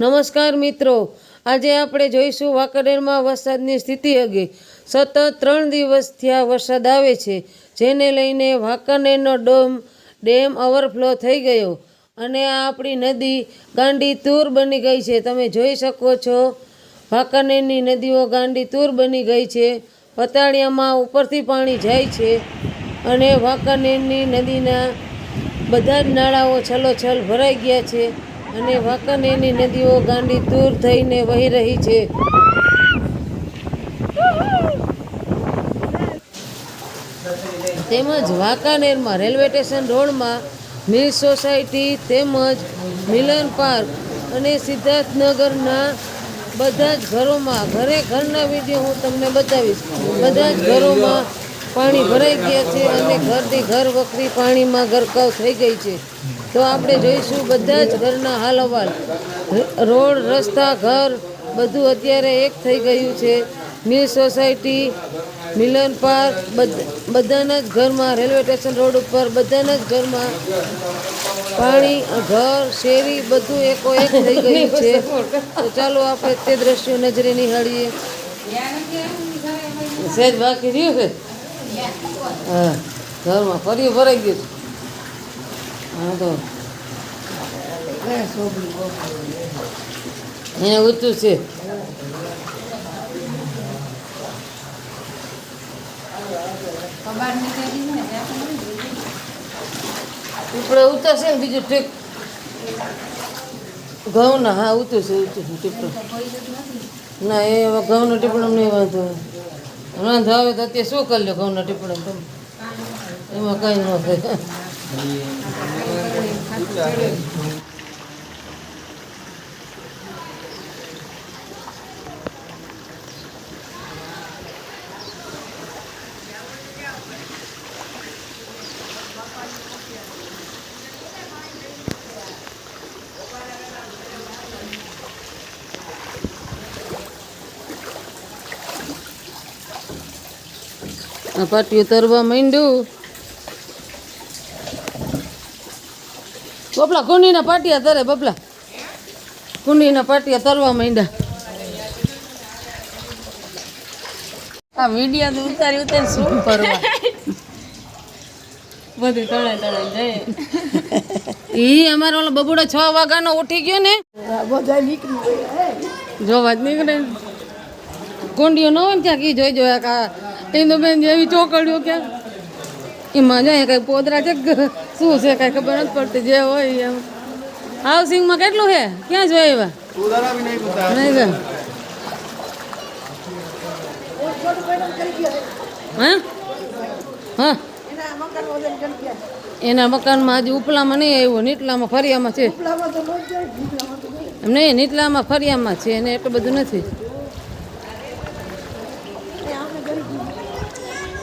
નમસ્કાર મિત્રો. આજે આપણે જોઈશું વાંકાનેરમાં વરસાદની સ્થિતિ અંગે. સતત ત્રણ દિવસ થયા વરસાદ આવે છે, જેને લઈને વાંકાનેરનો ડોમ, ડેમ ઓવરફ્લો થઈ ગયો અને આ આપણી નદી ગાંડી તૂર બની ગઈ છે. તમે જોઈ શકો છો, વાંકાનેરની નદીઓ ગાંડી તૂર બની ગઈ છે, પતાળિયામાં ઉપરથી પાણી જાય છે અને વાંકાનેરની નદીના બધા જ નાળાઓ છલોછલ ભરાઈ ગયા છે. અને વાંકાનેરની નદીઓ ગાંડી દૂર થઈને વહી રહી છે. તેમજ વાંકાનેરમાં રેલવે સ્ટેશન રોડમાં મિલ સોસાયટી તેમજ મિલન પાર્ક અને સિદ્ધાર્થનગરના બધા જ ઘરોમાં, ઘરે ઘરના વીડિયો હું તમને બતાવીશ. બધા જ ઘરોમાં પાણી ભરાઈ ગયા છે અને ઘરથી ઘર વખરી પાણીમાં ગરકાવ થઈ ગઈ છે. તો આપણે જોઈશું બધા જ ઘરના હાલ અહેવાલ રોડ, રસ્તા, ઘર બધું અત્યારે એક થઈ ગયું છે. મિલ સોસાયટી મિલન પાર્ક બધાના જ ઘરમાં, રેલવે સ્ટેશન રોડ ઉપર બધાના જ ઘરમાં પાણી, ઘર, શેરી બધું એકો એક થઈ ગયું છે. તો ચાલો આપણે તે દ્રશ્યો નજરે નિહાળીએ. સહેજ બાકી રહ્યું છે? હા, ઘરમાં ફરી ભરાઈ ગયું એને ઊંચું છે. ઊંચા છે ને બીજું ઠીક. ઘઉંના, હા ઊંચું છે ઊંચું છે ટીપડું ના, એ હવે ઘઉંનો ટીપડો નહીં વાંધો. વાંધો આવે તો અત્યારે શું કરી લો ઘઉંના ટીપડો તમે? એમાં કંઈ ન થાય પાટિયું તરવા માંડ્યું. બપલા કુંડીના પાટિયા તરે બપલા કુંડીના પાટિયા તરવા માંડ્યા. આ મીડિયા તો ઉતારી ઉતારી શું કરવા બધું તળે અમારો ઓલો બબુડો છ વાગ્યાનો ઉઠી ગયો ને. જ નીકળે. ને. કુંડીઓ ન હોય ત્યાં કી જોઈ જોયા કા એનો બેન જેવી ચોકડીઓ ક્યાં? એમાં જાય કઈ પોદરા છે શું છે, કઈ ખબર નથી પડતી, જે હોય એમ. હાઉસિંગમાં કેટલું છે? ક્યાં જોઈ એવા? નહીં હા? હા? એના મકાનમાં હજી ઉપલામાં નહીં આવ્યો, નીટલામાં ફરિયામાં છે. નહીં, નીટલામાં ફરિયામાં છે એને એટલું બધું નથી.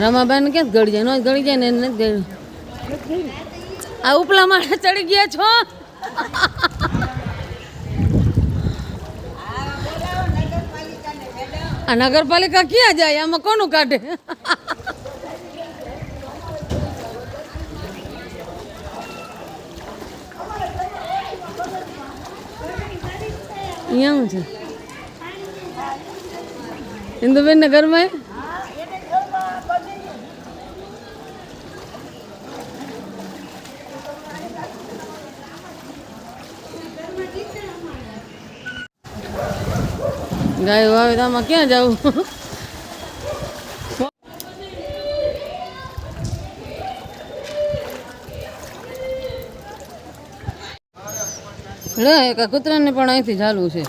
રમાબાન ક્યાં ગળી જાય, ન ગળી જાય ને એને આ ઉપલા માળે ચડી ગયા છો? આ નગરપાલિકા ક્યાં જાય? આમાં કોનું કાઢે? અહીંયા છે. ઇન્દુબેન ના ગાયો આવે તો આમાં ક્યાં જવું લે, એક કૂતરાને પણ અહીંથી ચાલવું છે.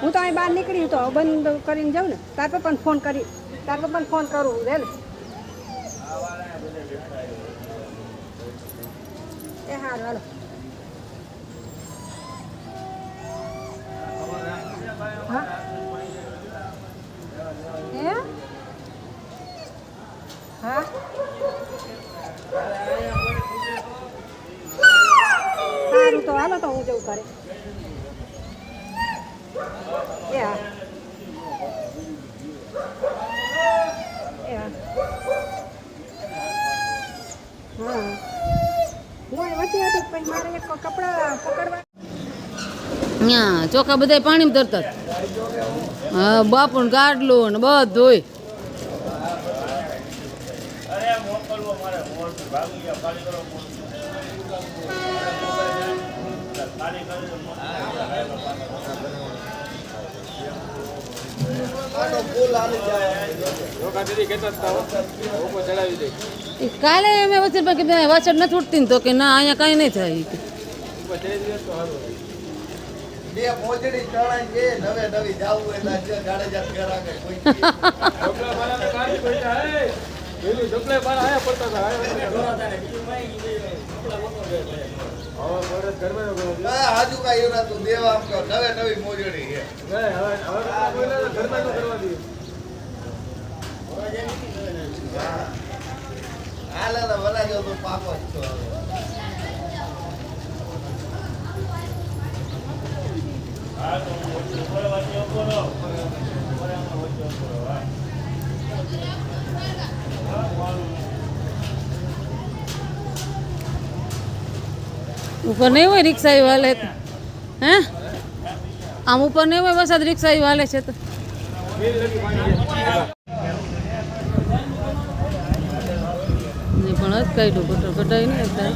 હું તો અહીં બહાર નીકળી તો બંધ કરીને જાઉં ને. તાર પણ ફોન કરી. તાર પણ ફોન કરું રે ને એ હારું હાલો હા હે હા સારું તો હાલો તો હું જવું કરે એ હા હા હું એ વચ્ચે હતી પણ મારે એક કપડાં પકડવા હા ચોખા બધા પાણીમાં તરતા હા બાપુ ગાડલું ને બધું હોય એ કાલે અમે વચ્ચે કીધું વાછડ નથી ઉઠતી ને તો કે ના, અહીંયા કાંઈ નહીં થાય ઈ કે. બે મોજડી ચણાઈ છે નવે નવી જાવું તો આજે જાડેજા ફેર કોઈ ના આજુ કાંઈ એવું તું દેવા આમ કહો નવે નવી મોજડી છે. હાલે ને વલા જો તું પાકો જ છો હવે. ઉપર નહીં હોય રિક્ષા વાલે હે? આમ ઉપર નહીં હોય, વરસાદ રિક્ષા વાલે છે તો. પણ કાઢ્યું ગટર કઢાઈ નહીં અત્યારે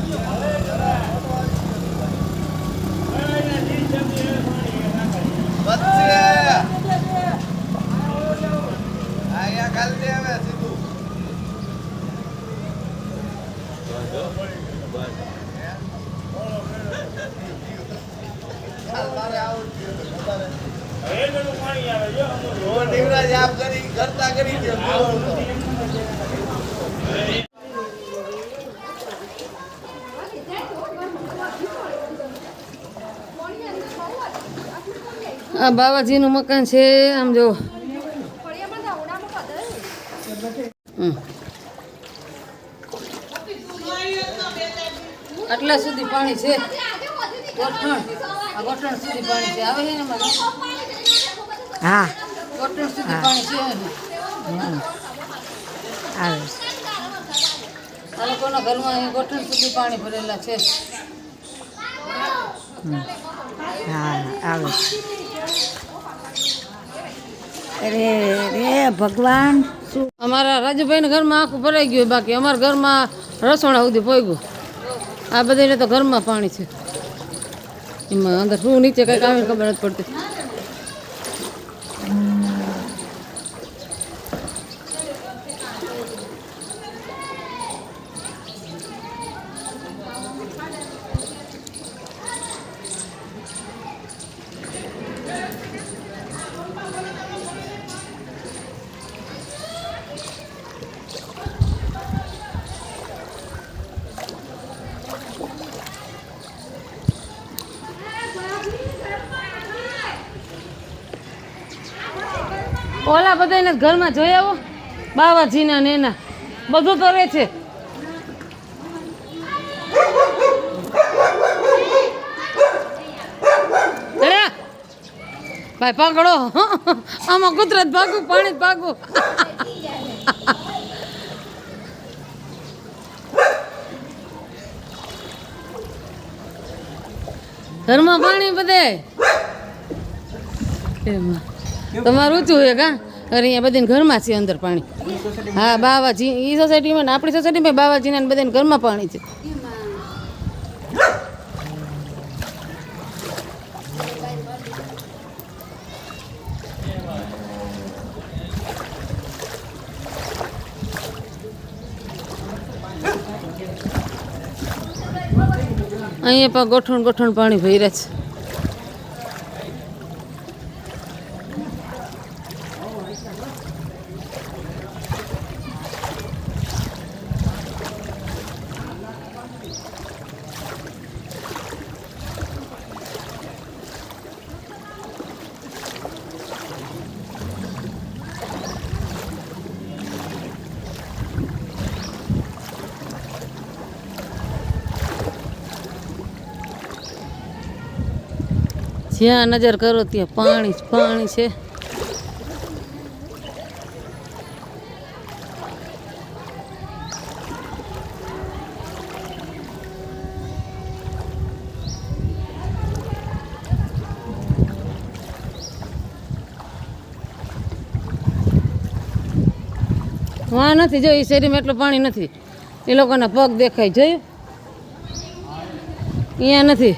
વચ્ચે અહીંયા ખાલી દે હવે સીધું ચાલ, મારે આવું જ છે. રોડ નિવરાજ આપ કરી આ બાવાજીનું મકાન છે આમ જો. આટલા સુધી પાણી છે. ગોઠણ સુધી પાણી છે આવે ને એમાં હા. ગોઠણ સુધી પાણી છે. આવે. આ લોકોના ઘરમાં અહીં ગોઠણ સુધી પાણી ભરેલા છે. હા આવે. અરે રે ભગવાન શું? અમારા રાજુભાઈના ઘરમાં આખું ભરાઈ ગયું બાકી અમારા ઘરમાં રસોડા સુધી પોગ્યું આ બધાને તો ઘરમાં પાણી છે. એમાં અંદર શું નીચે કંઈક આવે ખબર નથી પડતી. ઓલા બધાને ઘરમાં જોઈ આવો. બાવાજીના ને એના. બધું રહે છે. ભાઈ પકડો આમાં કુદરત ભાગું પાણી ભાગું ઘરમાં પાણી બધે. એમાં. તમારું ઊંચું છે કા? અરે, અહીંયા બધાને ઘરમાં છે અંદર પાણી. હા, બાવાજી એ સોસાયટીમાં ને આપણી સોસાયટીમાં બાવાજીના બધાને ઘરમાં પાણી છે. અહીંયા પણ ગોઠણ ગોઠણ પાણી ભર્યા છે. જ્યાં નજર કરો ત્યાં પાણી જ પાણી છે. વાહ નથી જો એ શેરીમાં એટલું પાણી નથી. એ લોકોના પગ દેખાય. જોયું? અહીંયા નથી.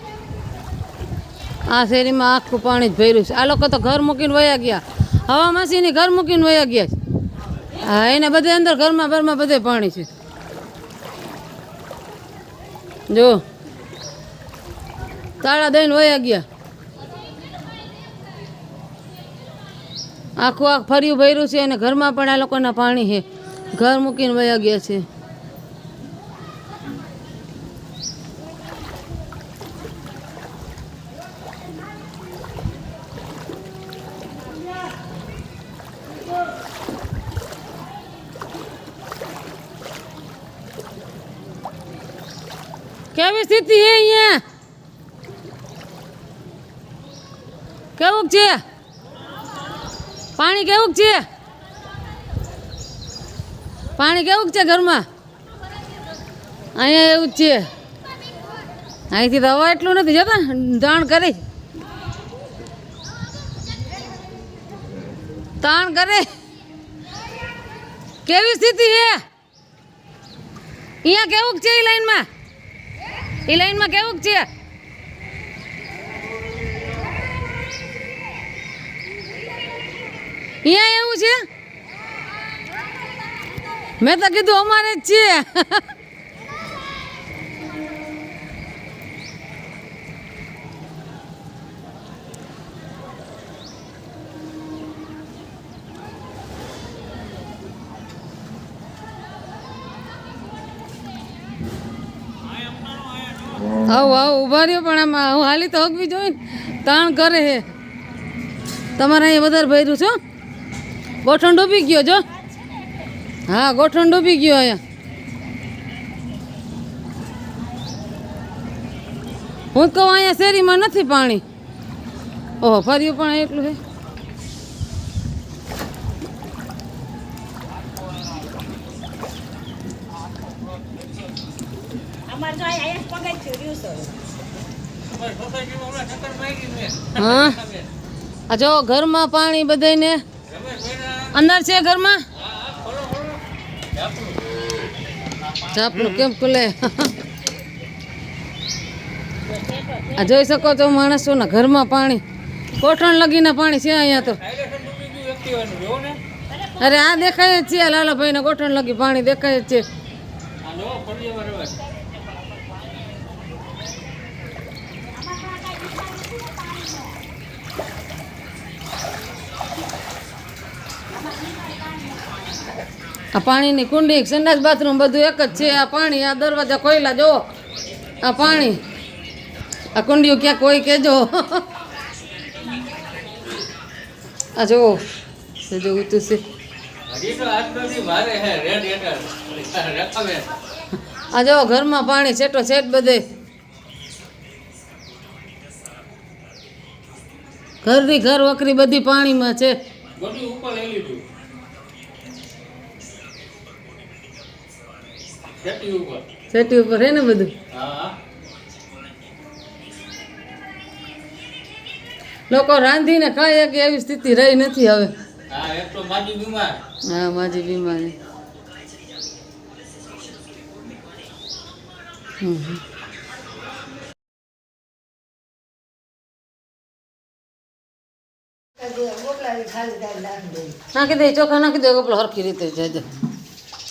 આ શેરીમાં આખું પાણી જ ભર્યું છે. આ લોકો તો ઘર મૂકીને વયા ગયા. હવા માસીની ઘર મૂકીને વયા ગયા છે. હા, એને બધે અંદર ઘરમાં ઘરમાં બધે પાણી છે. જો. તાળા દઈને વયા ગયા. આખું આખ ફર્યું ભર્યું છે અને ઘરમાં પણ આ લોકોના પાણી છે. ઘર મૂકીને વયા ગયા છે. સ્થિતિ છે અહીંયા? કેવું છે? પાણી કેવું છે? પાણી કેવું છે ઘરમાં? અહીંયા એવું જ છે. અહીંથી હવા એટલું નથી જતા તાણ કરે. તાણ કરે. કેવી સ્થિતિ છે અહીંયા કેવું છે એ લાઈનમાં? એ લાઈનમાં કેવું છે? અહીંયા એવું છે? મેં તો કીધું અમારે જ છે. આવું આવું ઊભા રહ્યો પણ આમાં હું હાલી તો હગવી જોઈ તાણ કરે હે. તમારે અહીંયા વધારે ભર્યું છો ગોઠણ ડૂબી ગયો, જો. હા, ગોઠણ ડૂબી ગયો અહીંયા. હું કહું અહીંયા શેરીમાં નથી પાણી. ઓહો, ફર્યું પણ એટલું છે જો અહીંયા પગે જ રહ્યું હા? આ જો ઘરમાં પાણી બધાને અંદર છે ઘરમાં? માં કેમ ખુલે? આ જોઈ શકો છો માણસોના ઘરમાં પાણી. કોઠણ લગીને પાણી છે અહીંયા તો. અરે આ દેખાય જ છે લાલાભાઈ ને કોઠણ લગી પાણી દેખાય જ છે. આ પાણીની કુંડી, સંડાસ, બાથરૂમ બધું એક જ છે. આ પાણી, આ દરવાજા કોયલા જો આ પાણી. આ કુંડીઓ ક્યાંક કોઈ કેજો આ જો જો ઊંચું છે. આ જો ઘરમાં પાણી છેટો છેટ બધે. ઘરની ઘર વકરી બધી પાણીમાં છે. બધું ઉપર હે ને બધું લોકો રાંધીને ખાય કે એવી સ્થિતિ રહી નથી હવે હા માજી બીમારી હમ હમ. નાખી દે ચોખા નાખી દે પેલો હરખી રીતે જાય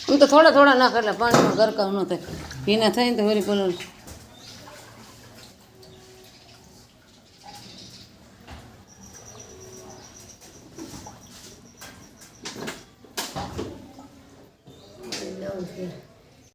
આમ તો થોડા થોડા નાખે એટલે પાણીમાં ગરકાવ ન થાય. ભીના થાય ને તો વળી પેલું